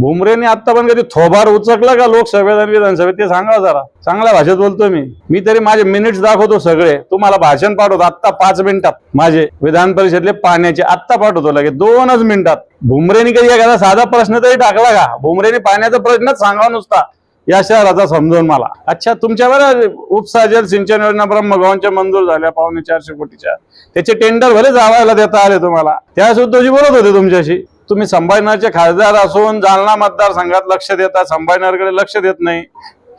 भुमरेने आता पण कधी थोबार उचकला का लोकसभेत आणि विधानसभेत? ते सांगा जरा. चांगल्या भाषेत बोलतो मी. मी तरी माझे मिनिट्स दाखवतो सगळे. तुम्हाला भाषण पाठवतो आत्ता पाच मिनिटात. माझे विधान परिषदले पाण्याचे आत्ता पाठवतो लगेच. दोनच मिनिटात. भुमरेने कधी एखादा साधा प्रश्न तरी टाकला का? भुमरेने पाण्याचा प्रश्नच सांगावा नुसता. या शहराचा समजून मला. अच्छा तुमच्यावर उपसा जल सिंचन योजना ब्रह्मगावांच्या मंजूर झाल्या पावणे चारशे कोटीच्या. त्याचे टेंडर भले जावायला देता आले तुम्हाला. त्या सुद्धा बोलत होते तुमच्याशी. तुम्ही संभाजीनगरचे खासदार असून जालना मतदारसंघात लक्ष देता संभाजीनगरकडे लक्ष देत नाही.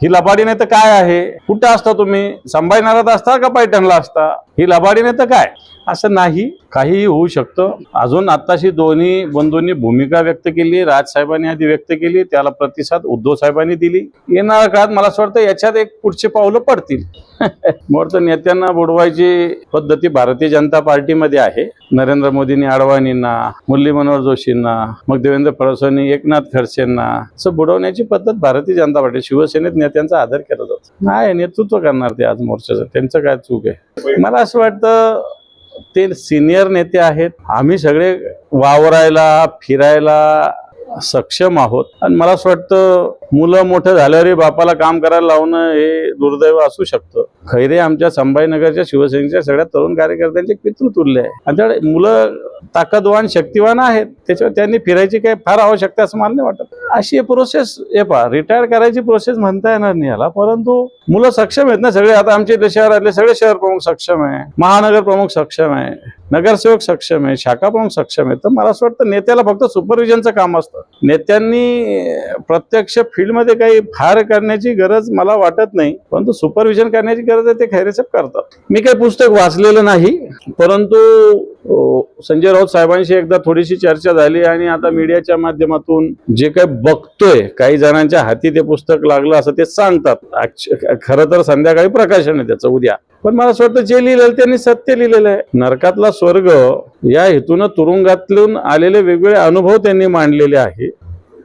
ही लबाडी नाही तर काय आहे? कुठं असता तुम्ही? संभाजीनगरात असता का पैठणला असता? ही लबाडीने तर काय? असं नाही काहीही होऊ शकतं. अजून आताशी दोन्ही बंधूंनी भूमिका व्यक्त केली राजसाहेबांनी आधी व्यक्त केली त्याला प्रतिसाद उद्धव साहेबांनी दिली. येणाऱ्या काळात मला असं वाटतं याच्यात एक पुढचे पावलं पडतील. तर नेत्यांना बुडवायची पद्धती भारतीय जनता पार्टीमध्ये आहे. नरेंद्र मोदींनी अडवाणींना मुरली मनोहर जोशींना मग देवेंद्र फडणवीसांनी एकनाथ खडसेंना असं बुडवण्याची पद्धत भारतीय जनता पार्टी शिवसेनेत नेत्यांचा आदर केला जातो. नाही नेतृत्व करणार ते आज मोर्चाचं. त्यांचं काय चूक आहे? मला असं वाटतं ते सिनियर नेते आहेत. आम्ही सगळे वावरायला फिरायला सक्षम आहोत. आणि मला असं वाटतं मुलं मोठं झाल्यावरही बापाला काम करायला लावणं हे दुर्दैव असू शकतं. खैरे आमच्या संभाजीनगरच्या शिवसेनेच्या सगळ्या तरुण कार्यकर्त्यांचे पितृतुल्य आहे. आणि त्यामुळे मुलं ताकदवान शक्तिवान आहेत. त्याच्यावर त्यांनी फिरायची काही फार आवश्यकता असं मला नाही वाटत. अशी प्रोसेस हे पहा रिटायर करायची प्रोसेस म्हणता येणार नाही याला. परंतु मुलं सक्षम आहेत ना सगळे. आता आमच्या इथले शहरातले सगळे शहर प्रमुख सक्षम आहे. महानगर प्रमुख सक्षम आहे. नगरसेवक सक्षम आहे शाखा पण सक्षम आहे. तर मला असं वाटतं नेत्याला फक्त सुपरविजनचं काम असतं. नेत्यांनी प्रत्यक्ष फील्डमध्ये काही फार करण्याची गरज मला वाटत नाही. परंतु सुपरविजन करण्याची गरज आहे ते खैरेसेप करतात. मी काही पुस्तक वाचलेलं नाही परंतु संजय राऊत साहेबांशी एकदा थोडीशी चर्चा झाली आणि आता मीडियाच्या माध्यमातून जे काही बघतोय काही जणांच्या हाती ते पुस्तक लागलं असं ते सांगतात. खरं तर संध्याकाळी प्रकाशन आहे त्याचं उद्या. पण मला असं वाटतं जे लिहिलेलं त्यांनी सत्य लिहिलेलं आहे. नरकातला स्वर्ग या हेतून तुरुंगातून आलेले वेगवेगळे अनुभव त्यांनी मांडलेले आहे.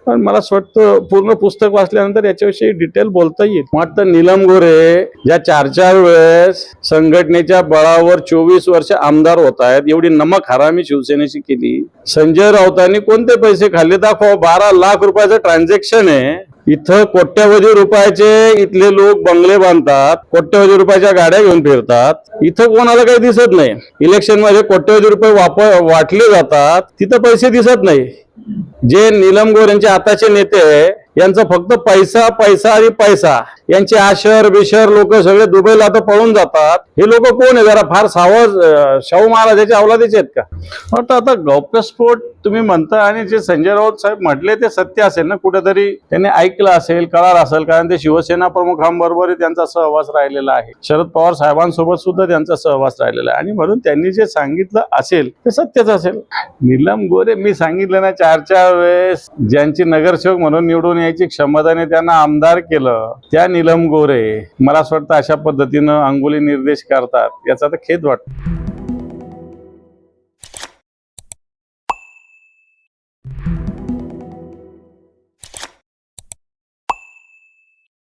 पण मला असं वाटतं पूर्ण पुस्तक वाचल्यानंतर याच्याविषयी डिटेल बोलता येईल. वाटतं नीलम गोरे ज्या चार चार वेळेस संघटनेच्या बळावर चोवीस वर्ष आमदार होत आहेत. एवढी नमक हरामी शिवसेनेची केली. संजय राऊतांनी कोणते पैसे खाल्ले? दाखव बारा लाख रुपयाचं ट्रान्झॅक्शन आहे. इथं कोट्यवधी रुपयाचे इथले लोक बंगले बांधतात कोट्यवधी रुपयाच्या गाड्या घेऊन फिरतात. इथं कोणाला काही दिसत नाही. इलेक्शनमध्ये कोट्यवधी रुपये वापर वाटले जातात. तिथं पैसे दिसत नाही. जे नीलम गोर यांचे आताचे नेते आहे, यांचं फक्त पैसा पैसा आणि पैसा. यांचे आशर बिशर लोक सगळे दुबईला तर पळून जातात. हे लोक कोण आहे जरा फार सावज शाहू महाराजाच्या अवलादीचे आहेत का? वाटतं आता गौप्यस्फोट तुम्ही म्हणता आणि जे संजय राऊत साहेब म्हटले ते सत्य असेल ना? कुठेतरी त्यांनी ऐकलं असेल कळार असेल कारण ते शिवसेना प्रमुखांबरोबर त्यांचा सहवास राहिलेला आहे. शरद पवार साहेबांसोबत सुद्धा त्यांचा सहवास राहिलेला आहे. आणि म्हणून त्यांनी जे सांगितलं असेल ते सत्यच असेल. नीलम गोरे मी सांगितलं ना चार चार वेळेस ज्यांची नगरसेवक म्हणून निवडून याची क्षमताने त्यांना आमदार केलं त्या नीलम गोरे मला असं वाटतं अशा पद्धतीनं अंगुली निर्देश करतात याचा तर खेद वाटतो.